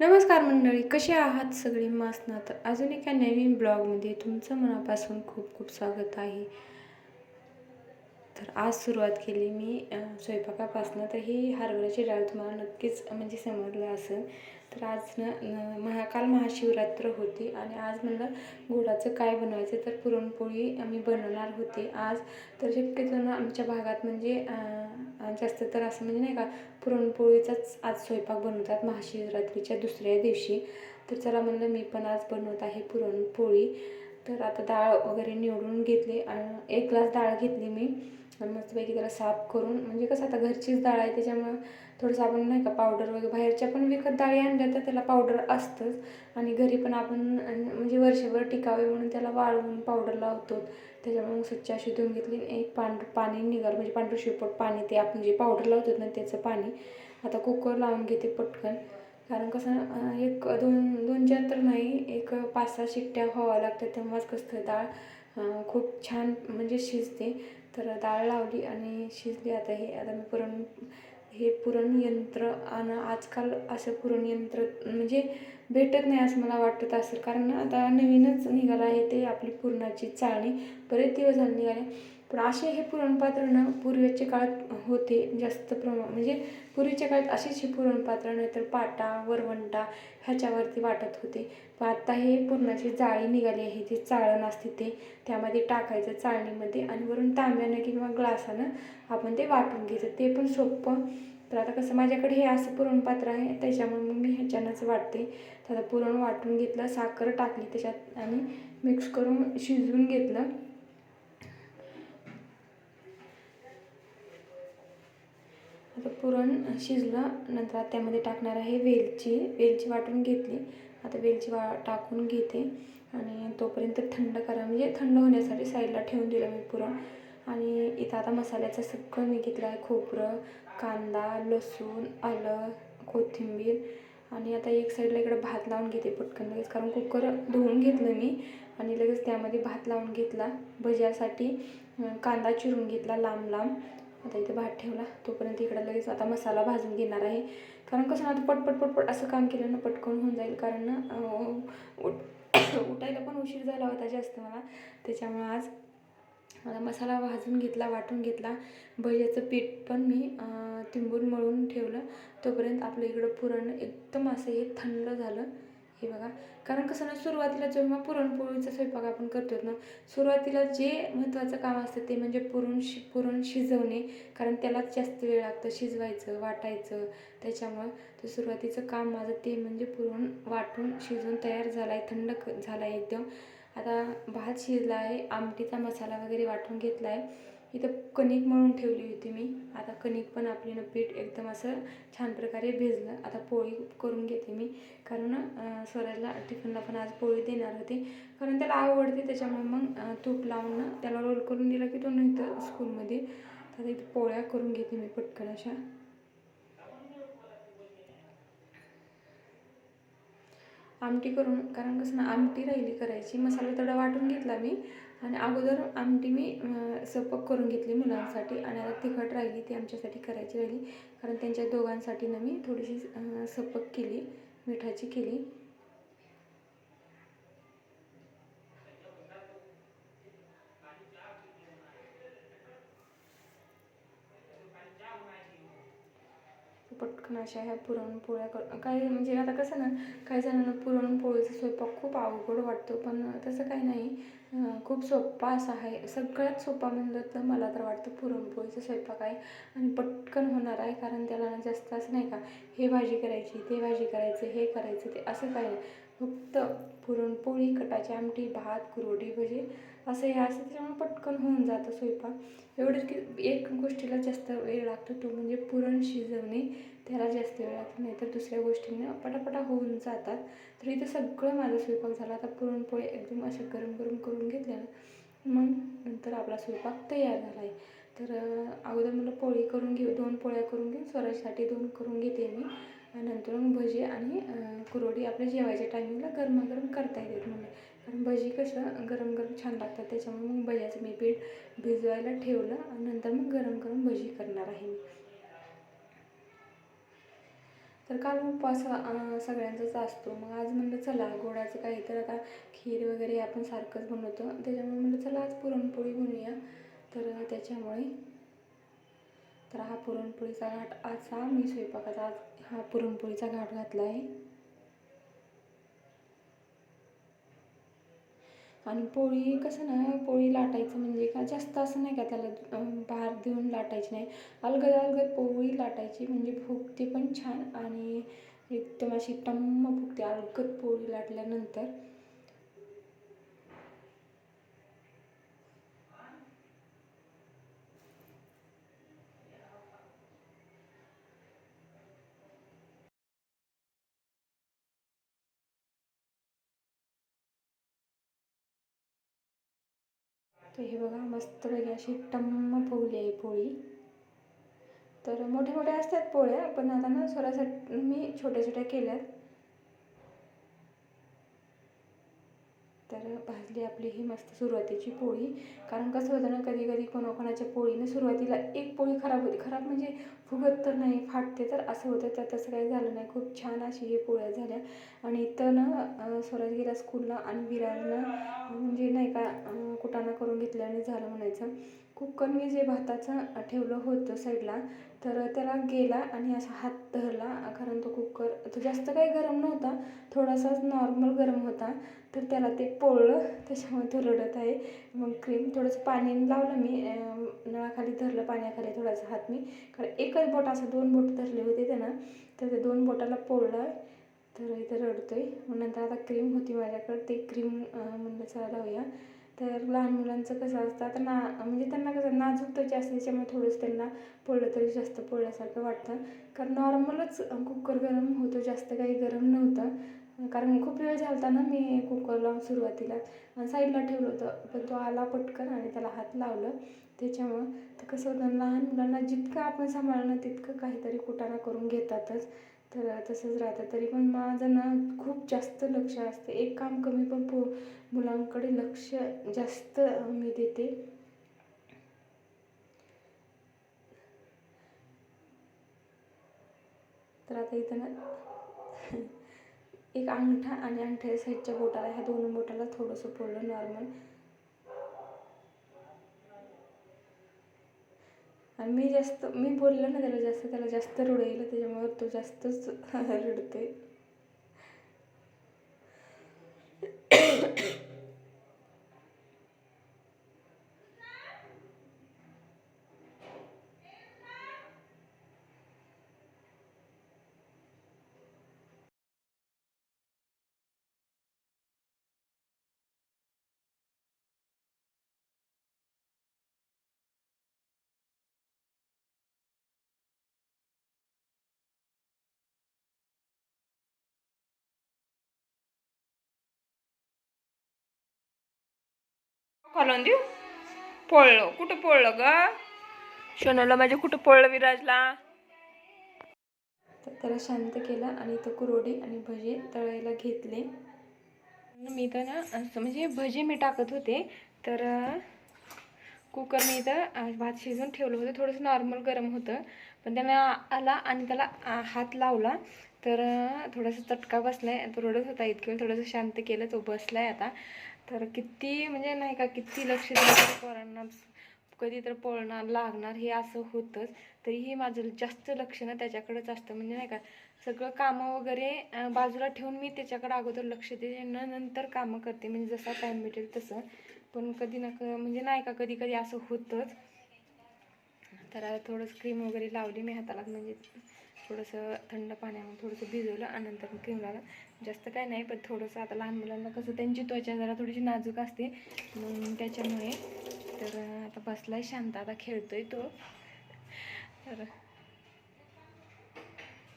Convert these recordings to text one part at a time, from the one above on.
नमस्कार मंडळी कसे आहात सगळे? मस्त ना. तर अजून एका नवीन ब्लॉगमध्ये तुमचं मनापासून खूप खूप स्वागत आहे. तर आज सुरुवात केली मी स्वयंपाकापासनं. तर ही हरभऱ्याची डाळ तुम्हाला नक्कीच म्हणजे समजलं असेल. तर आज न महा काल महाशिवरात्र होती आणि आज म्हणलं गुळाचं काय बनवायचं तर पुरणपोळी आम्ही बनवणार होते आज. तर शक्यतो ना आमच्या भागात म्हणजे जास्त तर असं म्हणजे नाही का पुरणपोळीचाच आज स्वयंपाक बनवतात महाशिवरात्रीच्या दुसऱ्या दिवशी. तर चला म्हणलं मी पण आज बनवत आहे पुरणपोळी. तर आता डाळ वगैरे निवडून घेतली आणि एक ग्लास डाळ घेतली मी. मस्तपैकी त्याला साफ करून म्हणजे कसं आता घरचीच डाळ आहे त्याच्यामुळं थोडंसं आपण नाही का पावडर वगैरे बाहेरच्या पण विकत डाळी आणल्या तर त्याला पावडर असतंच. आणि घरी पण आपण म्हणजे वर्षभर टिकावे म्हणून त्याला वाळवून पावडर लावतो त्याच्यामुळे मग स्वच्छ अशी धुवून घेतली एक पांढर पाणी निघालं. म्हणजे पांढरं शिपट पाणी ते आपण जे पावडर लावतो ना त्याचं पाणी आता कुकर लावून घेते पटकन. कारण कसं एक दोन दोन चार तर नाही एक पाच सहा शिट्ट्या व्हाव्या लागतात. तेव्हाच कसं डाळ खूप छान म्हणजे शिजते. तर डाळ लावली आणि शिजली. आता हे आता मी पुरण हे पुरण यंत्र आणि आजकाल असं पुरण यंत्र म्हणजे भेटत नाही असं मला वाटत असेल. कारण आता नवीनच निघालं आहे ते आपली पुरणाची चाळणी. बरेच दिवस झाले निघाले. पण असे हे पुरणपात्र ना पूर्वीच्या काळात होते जास्त प्रमा म्हणजे पूर्वीच्या काळात असेच हे पुरणपात्र नाही तर पाटा वरवंटा ह्याच्यावरती वाटत होते. पण आता हे पुरणाची जाळी निघाली आहे जी चाळण असते ते त्यामध्ये टाकायचं चाळणीमध्ये आणि वरून तांब्यानं किंवा ग्लासानं आपण ते वाटून घ्यायचं. ते पण सोपं. तर आता कसं माझ्याकडे हे असं पुरणपात्र आहे त्याच्यामुळे मग मी ह्याच्यानंच वाटते. तर आता पुरण वाटून घेतलं साखर टाकली त्याच्यात आणि मिक्स करून शिजवून घेतलं. आता पुरण शिजलं नंतर आता त्यामध्ये टाकणार आहे वेलची. वेलची वाटून घेतली. आता वेलची वा टाकून घेते. आणि तोपर्यंत थंड करा. म्हणजे थंड होण्यासाठी साईडला ठेवून दिलं मी पुरण. आणि इथं आता मसाल्याचं सगळं मी घेतलं आहे. खोबरं कांदा लसूण आलं कोथिंबीर. आणि आता एक साईडला इकडं भात लावून घेते पटकन लगेच. कारण कुकर धुवून घेतलं मी. आणि लगेच त्यामध्ये भात लावून घेतला. भज्यासाठी कांदा चिरून घेतला लांब लांब आता इथे भात ठेवला. तोपर्यंत इकडं लगेच आता मसाला भाजून घेणार आहे. कारण कसं ना आता पटपट पटपट असं काम केलं ना पटकन होऊन जाईल. कारण ना उठ उठायला पण उशीर झाला होता जास्त मला. त्याच्यामुळं आज मला मसाला भाजून घेतला वाटून घेतला. भज्याचं पीठ पण मी तिंबून मळून ठेवलं. तोपर्यंत आपलं इकडं पुरण एकदम असं हे थंड झालं. हे बघा. कारण कसं ना सुरुवातीला जेव्हा पुरणपोळीचा स्वयंपाक आपण करतो ना सुरुवातीला जे महत्त्वाचं काम असतं ते म्हणजे पुरण शि पुरण शिजवणे. कारण त्यालाच जास्त वेळ लागतं शिजवायचं वाटायचं. त्याच्यामुळं तर सुरुवातीचं काम माझं ते म्हणजे पुरण वाटून शिजवून तयार झाला आहे थंड क झाला आहे एकदम. आता भात शिजला आहे आमटीचा मसाला वगैरे वाटून घेतला आहे इथं कणिक मळून ठेवली होती मी. आता कणिक पण आपली ना पीठ एकदम असं छान प्रकारे भिजलं. आता पोळी करून घेते मी. कारण स्वराजला टिफिनला पण आज पोळी देणार होती. कारण त्याला आवडते त्याच्यामुळे मग तूप लावून ना त्याला रोल करून दिला की तो नंतर स्कूलमध्ये तर आता इथं पोळ्या करून घेते मी पटकन अशा. आमटी करून कारण कसं ना आमटी राहिली करायची. मसाला थोडा वाटून घेतला मी. आणि अगोदर आमटी मी सपक करून घेतली मुलांसाठी आणि आता तिखट राहिली ती आमच्यासाठी करायची राहिली. कारण त्यांच्या दोघांसाठी ना मी थोडीशी सपक केली मिठाची केली. पटकन अशा ह्या पुरणपोळ्या कर काही म्हणजे आता कसं ना काही जणांना पुरणपोळीचा स्वयंपाक खूप अवघड वाटतो पण तसं काही नाही. खूप सोपा असा आहे. सगळ्यात सोपा म्हणलं तर मला तर वाटतं पुरणपोळीचा स्वयंपाक आहे आणि पटकन होणार आहे कारण त्याला ना जास्त असं नाही का हे भाजी करायची ते भाजी करायचं हे करायचं ते असं काही नाही. फक्त पुरणपोळी कटाची आमटी भात कुरवडी भजी असं हे असं त्याच्यामुळे पटकन होऊन जातं स्वयंपाक. एवढंच की एक गोष्टीला जास्त वेळ लागतो तो म्हणजे पुरण शिजवणे त्याला जास्त वेळ लागतो. नाही तर दुसऱ्या गोष्टींना पटापटा होऊन जातात. तर इथं सगळं माझा स्वयंपाक झाला. आता पुरणपोळी एकदम असं गरम गरम करून घेतल्यानं मग नंतर आपला स्वयंपाक तयार झाला आहे तर अगोदर मला पोळी करून घेऊ दोन पोळ्या करून घेऊन स्वराजसाठी दोन करून घेते मी. नंतर मग भजी आणि अं, कुरवडी आपल्या जेवायच्या टायमिंगला गरमागरम करता येतात मला कारण भजी कसं गरम गरम छान लागतात त्याच्यामुळे मग भज्याचं मी पीठ भिजवायला ठेवलं आणि नंतर मग गरम गरम भजी करणार आहे मी. तर काल उपवास सगळ्यांचाच असतो. मग आज म्हणलं चला गोडाचं काही तर आता खीर वगैरे आपण सारखंच बनवतो. त्याच्यामुळे म्हणलं चला आज पुरणपोळी बनवूया. तर त्याच्यामुळे तर हा पुरणपोळीचा घाट असा मी स्वयंपाकाचा आज हा पुरणपोळीचा घाट घातला आहे. आणि पोळी कसं ना पोळी लाटायचं म्हणजे का जास्त असं नाही का त्याला भार देऊन लाटायची नाही. अलगद अलगद पोळी लाटायची म्हणजे फुगते पण छान आणि एकदम अशी टम्म फुगते अलगद पोळी लाटल्यानंतर. तर हे बघा मस्तपैकी अशी टम्म फुगली आहे पोळी. तर मोठ्या मोठ्या असतात पोळ्या पण आता ना स्वरासाठी मी छोट्या छोट्या केल्यात. तर भाजली आपली ही मस्त सुरुवातीची पोळी. कारण कसं होतं ना कधी कधी कोणाकोणाच्या पोळीनं सुरुवातीला एक पोळी खराब होती. खराब म्हणजे फुगत तर नाही फाटते तर असं होतं. तर तसं काही झालं नाही. खूप छान अशी ही पोळ्या झाल्या. आणि इथं ना स्वराज गेला स्कूलला आणि विराजनं म्हणजे नाही का कुटाणा करून घेतल्याने झालं म्हणायचं. खूप मी जे भाताचं ठेवलं होतं साईडला तर त्याला गेला आणि असा हात धरला कारण तो कुकर तो जास्त काही गरम नव्हता थोडासाच नॉर्मल गरम होता तर त्याला ते पोळलं त्याच्यामुळे तो रडत आहे. मग क्रीम थोडंसं पाणी लावलं मी नळाखाली धरलं पाण्याखाली थोडासा हात मी कारण एकच बोट असं दोन बोट धरले होते त्यानं तर ते दोन बोटाला पोळलं तर इथं रडतोय. मग नंतर आता क्रीम होती माझ्याकडे ते क्रीम म्हणलं चला लावूया तर लहान मुलांचं कसं असतं आता ना म्हणजे त्यांना कसं नाजूक त्वचा असते त्याच्यामुळे थोडंसं त्यांना पोळलं तरी जास्त पोळल्यासारखं वाटतं. कारण नॉर्मलच कुकर गरम होतो जास्त काही गरम नव्हतं. कारण खूप वेळ झाला ना मी कुकरला सुरुवातीला. साईडला ठेवलं होतं पण तो आला पटकन आणि त्याला हात लावलं. त्याच्यामुळं तर कसं होतं लहान मुलांना जितकं आपण सांभाळणं तितकं काहीतरी कुटाणा करून घेतातच. तर तसंच राहतं. तरी पण माझं ना खूप जास्त लक्ष असतं. एक काम कमी पण पो मुलांकडे लक्ष जास्त मी देते. तर आता इथं ना एक अंगठा आणि अंगठ्या साईडच्या बोटाला ह्या दोन बोटाला थोडंसं पोळलं नॉर्मल आणि मी जास्त मी बोललं ना त्याला जास्त त्याला जास्त रडू येईल त्याच्यामुळं तो जास्तच रडतोय. घालून देऊ? पोळलं. कुठं पोळलं ग? सोनूला माझ्या म्हणजे कुठं पोळलं विराजला? तर त्याला शांत केलं आणि तो कुरोडी आणि भजे तळायला घेतले. मी तर ना असं म्हणजे भजे मी टाकत होते. तर कुकर मी इथं भात शिजवून ठेवलं होतं. थोडंसं नॉर्मल गरम होतं. पण त्यानं आला आणि त्याला हात लावला. तर थोडासा चटका बसलाय. तो रडत होता इतकं वेळ. थोडंसं शांत केलं. तो बसलाय आता. तर किती म्हणजे नाही का किती लक्ष द्यायचं पोरांना कधी तर पळणार लागणार हे असं होतंच. तरीही माझं जास्त लक्ष ना त्याच्याकडेच असतं. म्हणजे नाही का सगळं कामं वगैरे बाजूला ठेवून मी त्याच्याकडे अगोदर लक्ष देते न नंतर कामं करते. म्हणजे जसा टाईम भेटेल तसं. पण कधी ना क म्हणजे नाही का कधी कधी असं होतंच. तर थोडंसं क्रीम वगैरे लावली मी हाताला. म्हणजे थोडंसं थंड पाण्यामध्ये थोडंसं भिजवलं आणि नंतर क्रीम लावलं. जास्त काय नाही पण थोडंसं आता लहान मुलांना कसं त्यांची त्वचा जरा थोडीशी नाजूक असते मग त्याच्यामुळे तर आता बसलाय शांत आता खेळतोय तो. तर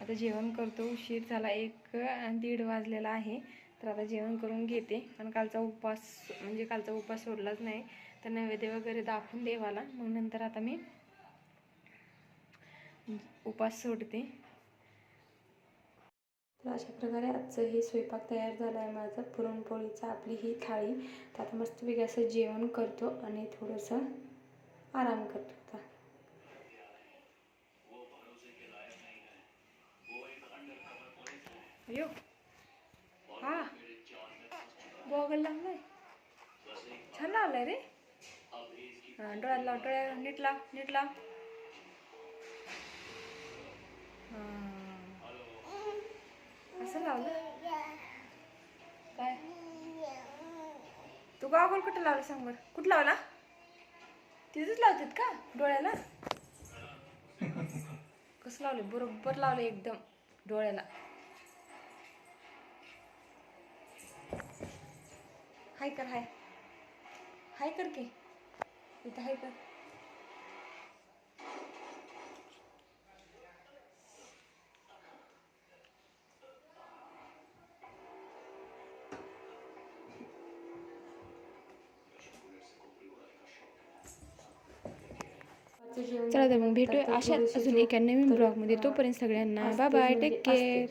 आता जेवण करतो उशीर झाला एक दीड वाजलेला आहे. तर आता जेवण करून घेते पण कालचा उपवास म्हणजे कालचा उपवास सोडलाच नाही. तर नैवेद्य वगैरे दाखवून देवाला मग नंतर आता मी उपवास सोडते. तर अशा प्रकारे आजचं हे स्वयंपाक तयार झाला आहे माझं. पुरणपोळीचा आपली ही थाळी. तर आता मस्तपैकी असं जेवण करतो आणि थोडंसं आराम करतो आता. अयो. हा. गॉगल लागलाय छान लावलाय रे. हा डोळ्यात लाव डोळ्या नीट लाव नीट लाव. हा. कसं लावलं? काय? तू गॉगल कुठं लावलं सांग बरं. कुठं लावला? तिथेच लावतात का? डोळ्याला? कसं लावलं बरोबर लावलं एकदम डोळ्याला. हाय कर हाय. हाय कर की. इथं हाय कर. चला तर मग भेटूया अशा अजून एका नवीन ब्लॉगमध्ये तोपर्यंत सगळ्यांना बाय बाय टेक केअर